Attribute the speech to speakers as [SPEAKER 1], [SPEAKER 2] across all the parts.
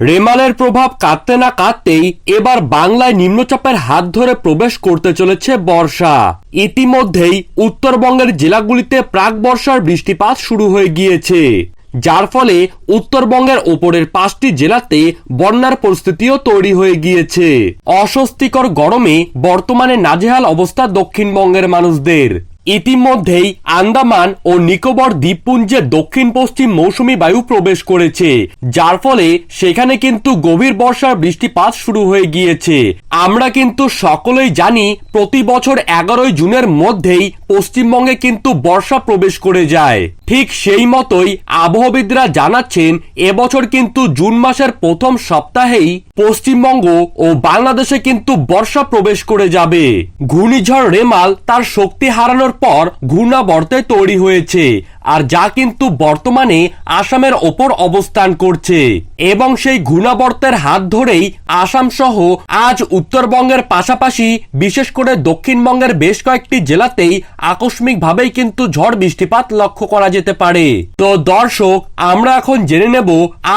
[SPEAKER 1] রেমালের প্রভাব কাটতে না কাটতেই এবার বাংলায় নিম্নচাপের হাত ধরে প্রবেশ করতে চলেছে বর্ষা। ইতিমধ্যেই উত্তরবঙ্গের জেলাগুলিতে প্রাক বর্ষার বৃষ্টিপাত শুরু হয়ে গিয়েছে। যার ফলে উত্তরবঙ্গের ওপরের পাঁচটি জেলাতে বন্যার পরিস্থিতিও তৈরি হয়ে গিয়েছে। অস্বস্তিকর গরমে বর্তমানে নাজেহাল অবস্থা দক্ষিণবঙ্গের মানুষদের। ইতিমধ্যেই আন্দামান ও নিকোবর দ্বীপপুঞ্জে দক্ষিণ পশ্চিম মৌসুমি বায়ু প্রবেশ করেছে, যার ফলে সেখানে কিন্তু গভীর বর্ষার বৃষ্টিপাত শুরু হয়ে গিয়েছে। আমরা কিন্তু সকলেই জানি, প্রতি বছর এগারোই জুনের মধ্যেই পশ্চিমবঙ্গে কিন্তু বর্ষা প্রবেশ করে যায়। ঠিক সেই মতোই আবহবিদরা জানাচ্ছেন, এবছর কিন্তু জুন মাসের প্রথম সপ্তাহেই পশ্চিমবঙ্গ ও বাংলাদেশে কিন্তু বর্ষা প্রবেশ করে যাবে। ঘূর্ণিঝড় রেমাল তার শক্তি হারানোর পর ঘূর্ণাবর্তে তৈরি হয়েছে। আর যা কিন্তু বর্তমানে আসামের ওপর অবস্থান করছে। এবং সেই ঘূর্ণাবর্তের হাত ধরেই আসাম সহ আজ উত্তরবঙ্গের পাশাপাশি, বিশেষ করে দক্ষিণবঙ্গের বেশ কয়েকটি জেলাতেই আকস্মিকভাবেই কিন্তু ঝড় বৃষ্টিপাত লক্ষ্য করা যেতে পারে। তো দর্শক, আমরা এখন জেনে নেব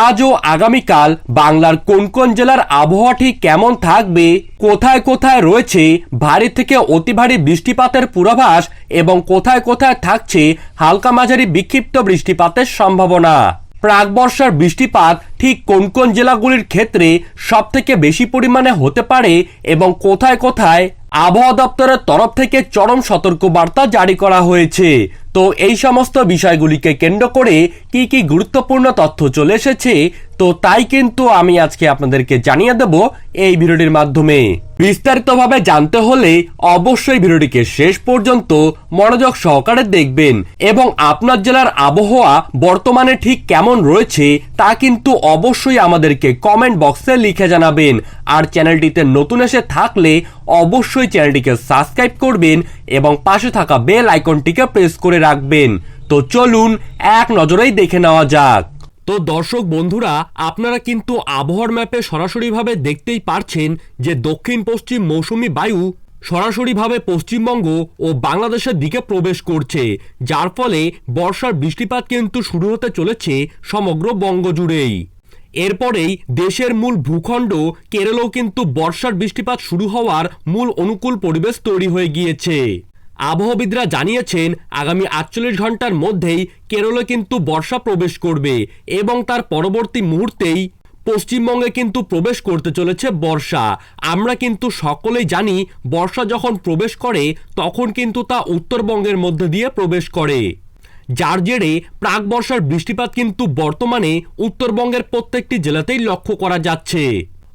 [SPEAKER 1] আজ ও আগামীকাল বাংলার কোন কোন জেলার আবহাওয়া ঠিক কেমন থাকবে কোথায় কোথায় রয়েছে ভারী থেকে অতি ভারী বৃষ্টিপাতের পূর্বাভাস এবং কোথায় কোথায় থাকছে হালকা মাঝারি বিক্ষিপ্ত বৃষ্টিপাতের সম্ভাবনা? প্রাক বর্ষার বৃষ্টিপাত ঠিক কোন কোন জেলাগুলির ক্ষেত্রে সব থেকে বেশি পরিমাণে হতে পারে এবং কোথায় কোথায় আবহাওয়া দপ্তরের তরফ থেকে চরম সতর্কবার্তা জারি করা হয়েছে? তো এই সমস্ত বিষয়গুলিকে কেন্দ্র করে কি কি গুরুত্বপূর্ণ তথ্য চলে এসেছে, তো তাই কিন্তু আমি আজকে আপনাদেরকে জানিয়ে দেব এই ভিডিওটির মাধ্যমে। বিস্তারিতভাবে জানতে হলে অবশ্যই ভিডিওটিকে শেষ পর্যন্ত মনোযোগ সহকারে দেখবেন এবং আপনার জেলার আবহাওয়া বর্তমানে ঠিক কেমন রয়েছে তা কিন্তু অবশ্যই আমাদেরকে কমেন্ট বক্সে লিখে জানাবেন। আর চ্যানেলটিতে নতুন এসে থাকলে অবশ্যই চ্যানেলটিকে সাবস্ক্রাইব করবেন এবং পাশে থাকা বেল আইকনটিকে প্রেস করে রাখবেন। তো চলুন, এক নজরেই দেখে নেওয়া যাক। তো দর্শক বন্ধুরা, আপনারা কিন্তু আবহাওয়ার ম্যাপে সরাসরিভাবে দেখতেই পারছেন যে দক্ষিণ পশ্চিম মৌসুমি বায়ু সরাসরিভাবে পশ্চিমবঙ্গ ও বাংলাদেশের দিকে প্রবেশ করছে, যার ফলে বর্ষার বৃষ্টিপাত কিন্তু শুরু হতে চলেছে সমগ্র বঙ্গ জুড়েই এরপরেই দেশের মূল ভূখণ্ড কেরলেও কিন্তু বর্ষার বৃষ্টিপাত শুরু হওয়ার মূল অনুকূল পরিবেশ তৈরি হয়ে গিয়েছে। আবহবিদরা জানিয়েছেন, আগামী আটচল্লিশ ঘণ্টার মধ্যেই কেরলে কিন্তু বর্ষা প্রবেশ করবে এবং তার পরবর্তী মুহূর্তেই পশ্চিমবঙ্গে কিন্তু প্রবেশ করতে চলেছে বর্ষা। আমরা কিন্তু সকলেই জানি, বর্ষা যখন প্রবেশ করে, তখন কিন্তু তা উত্তরবঙ্গের মধ্যে দিয়ে প্রবেশ করে। যার জেরে প্রাক বর্ষার বৃষ্টিপাত কিন্তু বর্তমানে উত্তরবঙ্গের প্রত্যেকটি জেলাতেই লক্ষ্য করা যাচ্ছে।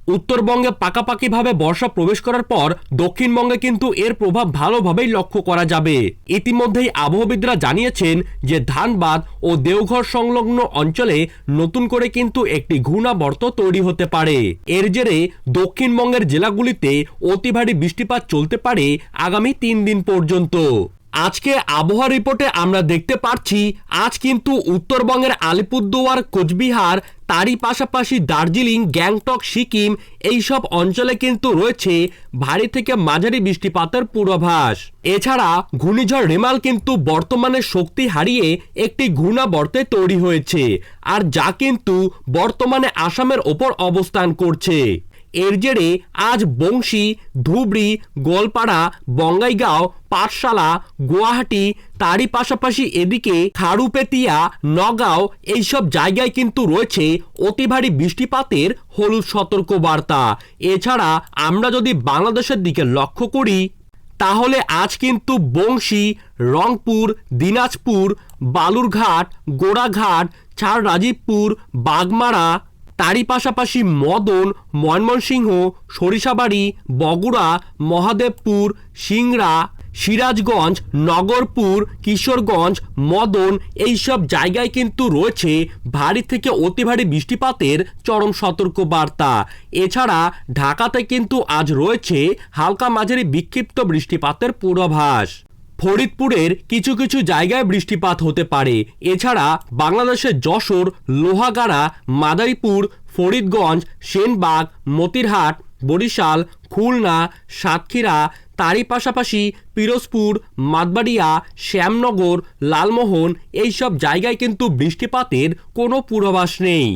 [SPEAKER 1] উত্তরবঙ্গে পাকাপাকিভাবে বর্ষা প্রবেশ করার পর দক্ষিণবঙ্গে কিন্তু এর প্রভাব ভালোভাবেই লক্ষ্য করা যাবে। ইতিমধ্যেই আবহবিদরা জানিয়েছেন যে ধানবাদ ও দেওঘর সংলগ্ন অঞ্চলে নতুন করে কিন্তু একটি ঘূর্ণাবর্ত তৈরি হতে পারে। এর জেরে দক্ষিণবঙ্গের জেলাগুলিতে অতি ভারী বৃষ্টিপাত চলতে পারে আগামী তিন দিন পর্যন্ত। আজকে আবহাওয়া রিপোর্টে আমরা দেখতে পাচ্ছি আজ কিন্তু উত্তরবঙ্গের আলিপুরদুয়ার, কোচবিহার, তারই পাশাপাশি দার্জিলিং, গ্যাংটক, সিকিম এই সব অঞ্চলে কিন্তু রয়েছে ভারী থেকে মাঝারি বৃষ্টিপাতের পূর্বাভাস। এছাড়া ঘূর্ণিঝড় রেমাল কিন্তু বর্তমানে শক্তি হারিয়ে একটি ঘূর্ণাবর্তে তৈরি হয়েছে, আর যা কিন্তু বর্তমানে আসামের ওপর অবস্থান করছে। এর জেরে আজ বংশী, ধুবড়ি গোলপাড়া বঙ্গাইগাঁও, পাঠশালা, গুয়াহাটি, তারই পাশাপাশি এদিকে খারুপেতিয়া, নগাঁও এইসব জায়গায় কিন্তু রয়েছে অতি ভারী বৃষ্টিপাতের হলুদ সতর্ক বার্তা এছাড়া আমরা যদি বাংলাদেশের দিকে লক্ষ্য করি, তাহলে আজ কিন্তু বংশী, রংপুর, দিনাজপুর, বালুরঘাট, গোড়াঘাট, ছাড় রাজীবপুর, বাগমারা তারই পাশাপাশি মদন, ময়মনসিংহ, সরিষাবাড়ি, বগুড়া, মহাদেবপুর, সিংড়া, সিরাজগঞ্জ, নগরপুর, কিশোরগঞ্জ, মদন এইসব জায়গায় কিন্তু রয়েছে ভারী থেকে অতি ভারী বৃষ্টিপাতের চরম সতর্ক বার্তা এছাড়া ঢাকাতে কিন্তু আজ রয়েছে হালকা মাঝারি বিক্ষিপ্ত বৃষ্টিপাতের পূর্বাভাস। ফরিদপুরের কিছু কিছু জায়গায় বৃষ্টিপাত হতে পারে। এছাড়া বাংলাদেশের যশোর, লোহাগাড়া, মাদারীপুর, ফরিদগঞ্জ, সেনবাগ, মতিরহাট, বরিশাল, খুলনা, সাতক্ষীরা, তারই পাশাপাশি পিরোজপুর মাদবাড়িয়া শ্যামনগর, লালমোহন এইসব জায়গায় কিন্তু বৃষ্টিপাতের কোনো পূর্বাভাস নেই।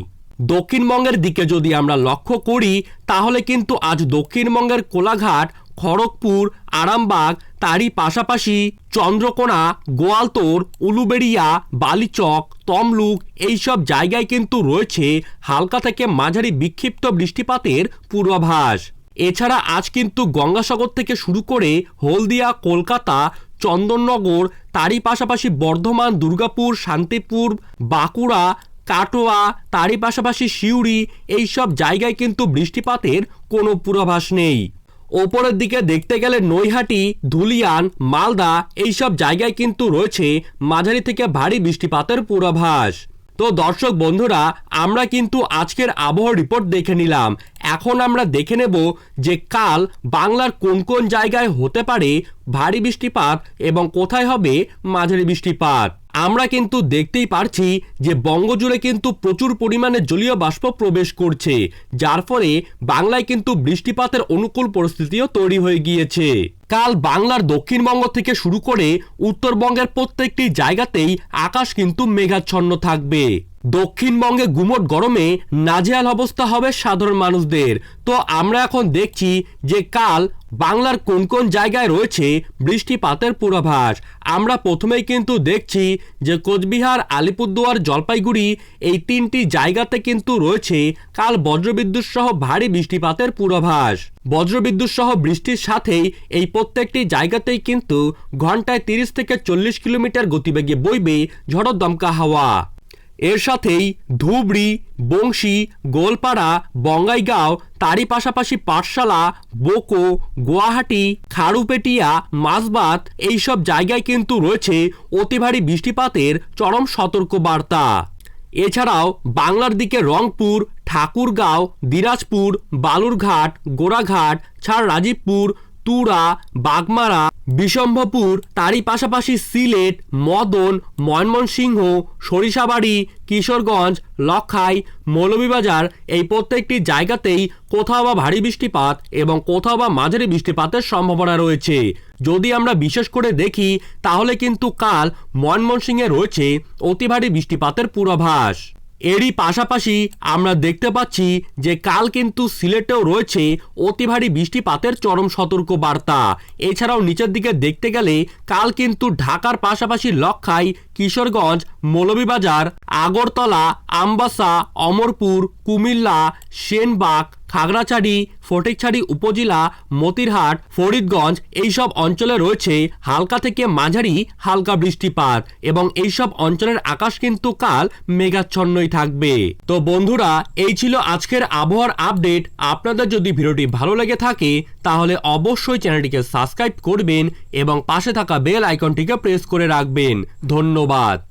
[SPEAKER 1] দক্ষিণবঙ্গের দিকে যদি আমরা লক্ষ্য করি, তাহলে কিন্তু আজ দক্ষিণবঙ্গের কোলাঘাট, খড়গপুর, আরামবাগ তারই পাশাপাশি চন্দ্রকোনা, গোয়ালতোর, উলুবেড়িয়া, বালিচক, তমলুক এইসব জায়গায় কিন্তু রয়েছে হালকা থেকে মাঝারি বিক্ষিপ্ত বৃষ্টিপাতের পূর্বাভাস। এছাড়া আজ কিন্তু গঙ্গাসাগর থেকে শুরু করে হলদিয়া, কলকাতা, চন্দননগর, তারই পাশাপাশি বর্ধমান, দুর্গাপুর, শান্তিপুর, বাঁকুড়া, কাটোয়া, তারই পাশাপাশি সিউড়ি এইসব জায়গায় কিন্তু বৃষ্টিপাতের কোনো পূর্বাভাস নেই। ওপরের দিকে দেখতে গেলে নৈহাটি, ধুলিয়ান, মালদা এইসব জায়গায় কিন্তু রয়েছে মাঝারি থেকে ভারী বৃষ্টিপাতের পূর্বাভাস। তো দর্শক বন্ধুরা, আমরা কিন্তু আজকের আবহাওয়া রিপোর্ট দেখে নিলাম। এখন আমরা দেখে নেব যে কাল বাংলার কোন কোন জায়গায় হতে পারে ভারী বৃষ্টিপাত এবং কোথায় হবে মাঝারি বৃষ্টিপাত। আমরা কিন্তু দেখতেই পারছি যে বঙ্গজুড়ে কিন্তু প্রচুর পরিমাণে জলীয় বাষ্প প্রবেশ করছে, যার ফলে বাংলায় কিন্তু বৃষ্টিপাতের অনুকূল পরিস্থিতিও তৈরি হয়ে গিয়েছে। কাল বাংলার দক্ষিণবঙ্গ থেকে শুরু করে উত্তরবঙ্গের প্রত্যেকটি জায়গাতেই আকাশ কিন্তু মেঘাচ্ছন্ন থাকবে। দক্ষিণবঙ্গে গুমট গরমে নাজেহাল অবস্থা হবে সাধারণ মানুষদের। তো আমরা এখন দেখছি যে কাল বাংলার কোন কোন জায়গায় রয়েছে বৃষ্টিপাতের পূর্বাভাস। আমরা প্রথমেই কিন্তু দেখছি যে কোচবিহার, আলিপুরদুয়ার, জলপাইগুড়ি এই তিনটি জায়গাতে কিন্তু রয়েছে কাল বজ্রবিদ্যুৎ সহ ভারী বৃষ্টিপাতের পূর্বাভাস। বজ্রবিদ্যুৎ সহ বৃষ্টির সাথেই এই প্রত্যেকটি জায়গাতেই কিন্তু ঘন্টায় তিরিশ থেকে চল্লিশ কিলোমিটার গতিবেগে বইবে ঝড় দমকা হাওয়া। এর সাথেই ধুবড়ি, বংশী, গোলপাড়া, বঙ্গাইগাঁও, তারই পাশাপাশি পাঠশালা, বোকো, গুয়াহাটি, খারুপেটিয়া মাসবাত এইসব জায়গায় কিন্তু রয়েছে অতি ভারী বৃষ্টিপাতের চরম সতর্ক বার্তা এছাড়াও বাংলার দিকে রংপুর, ঠাকুরগাঁও, দিনাজপুর, বালুরঘাট, গোড়াঘাট, ছাড় রাজীবপুর তুরা, বাগমারা, বিশম্ভপুর, তারই পাশাপাশি সিলেট, মদন, ময়মনসিংহ, সরিষাবাড়ি, কিশোরগঞ্জ, লক্ষাই, মৌলভীবাজার এই প্রত্যেকটি জায়গাতেই কোথাও বা ভারী বৃষ্টিপাত এবং কোথাও বা মাঝারি বৃষ্টিপাতের সম্ভাবনা রয়েছে। যদি আমরা বিশেষ করে দেখি, তাহলে কিন্তু কাল ময়মনসিংহে রয়েছে অতি ভারী বৃষ্টিপাতের পূর্বাভাস। এরই পাশাপাশি আমরা দেখতে পাচ্ছি যে কাল কিন্তু সিলেটেও রয়েছে অতি ভারী বৃষ্টিপাতের চরম সতর্ক বার্তা এছাড়াও নিচের দিকে দেখতে গেলে কাল কিন্তু ঢাকার পাশাপাশি লক্ষাই কিশোরগঞ্জ, মৌলভীবাজার, আগরতলা, আমবাসা, অমরপুর, কুমিল্লা, সেনবাগ খাগড়াছড়ি, ফটিকছড়ি, উপজেলা, মতিরহাট, ফরিদগঞ্জ এইসব অঞ্চলে রয়েছে হালকা থেকে মাঝারি হালকা বৃষ্টিপাত এবং এইসব অঞ্চলের আকাশ কিন্তু কাল মেঘাচ্ছন্নই থাকবে। তো বন্ধুরা, এই ছিল আজকের আবহাওয়ার আপডেট। আপনাদের যদি ভিডিওটি ভালো লেগে থাকে, তাহলে অবশ্যই চ্যানেলটিকে সাবস্ক্রাইব করবেন এবং পাশে থাকা বেল আইকনটিকে প্রেস করে রাখবেন। ধন্যবাদ।